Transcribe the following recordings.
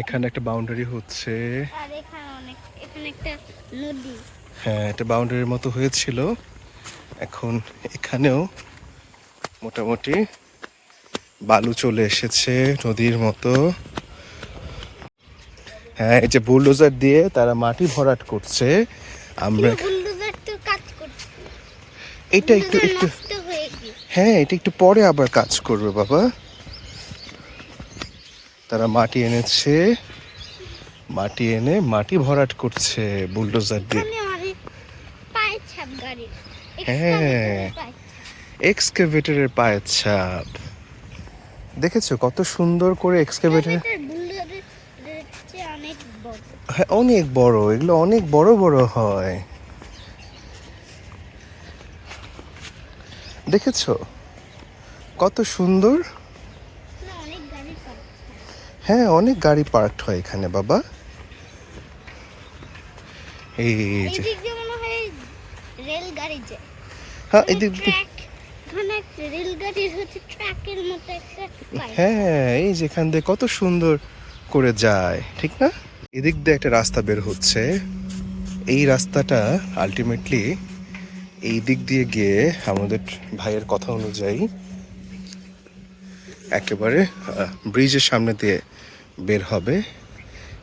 এখানে একটা বাউন্ডারি হচ্ছে। আর এখানে অনেক এখানে একটা নদী। হ্যাঁ এটা বাউন্ডারির মতো হয়েছিল। এখন এখানেও মোটামুটি বালু চলে এসেছে নদীর মতো। হ্যাঁ এই যে বুলডোজার দিয়ে তারা মাটি ভরাট করছে। আমরা এটা একটু একটু হ্যাঁ এটা একটু পরে আবার কাজ করবে বাবা। তারা মাটি এনেছে। মাটি এনে মাটি ভরাট করছে বুলডোজার দিয়ে। হ্যাঁ। এক্সকেভেটরের পায়ের ছাপ। দেখেছ কত সুন্দর করে এক্সকেভেটর হ্যাঁ অনেক বড়। এগুলো অনেক বড় বড় হয়। দেখেছ কত সুন্দর? হ্যাঁ অনেক গাড়ি পার্কড হয় এখানে বাবা। এই যে। মনে হয় এদিক পায় হ্যাঁ এই যেখান দিয়ে কত সুন্দর করে যায় ঠিক না? এদিক দিয়ে একটা রাস্তা বের হচ্ছে। এই রাস্তাটা আলটিমেটলি এই দিক দিয়ে গিয়ে আমাদের ভাইয়ের কথা অনুযায়ী একেবারে ব্রিজের সামনে দিয়ে বের হবে।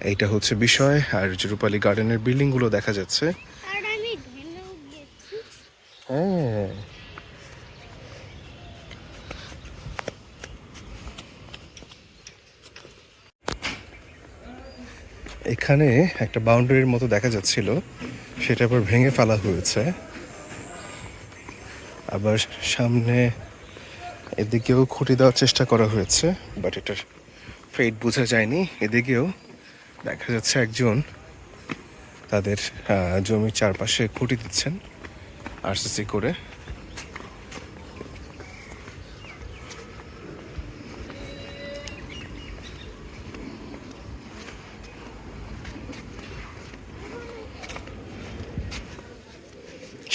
এইটা হচ্ছে বিষয়। আর জুরুপালি গার্ডেনের বিল্ডিংগুলো দেখা যাচ্ছে। হ্যাঁ। এখানে একটা বাউন্ডারির মতো দেখা যাচ্ছিল। সেটা আবার ভেঙে ফেলা হয়েছে। আবার সামনে এদিকেও খুঁটি দেওয়ার চেষ্টা করা হয়েছে বাট এটার ফেট বোঝা যায়নি। এদিকেও দেখা যাচ্ছে একজন তাদের জমির চারপাশে খুঁটি দিচ্ছেন আরসিসি করে।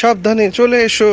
সাবধানে চলে এসো।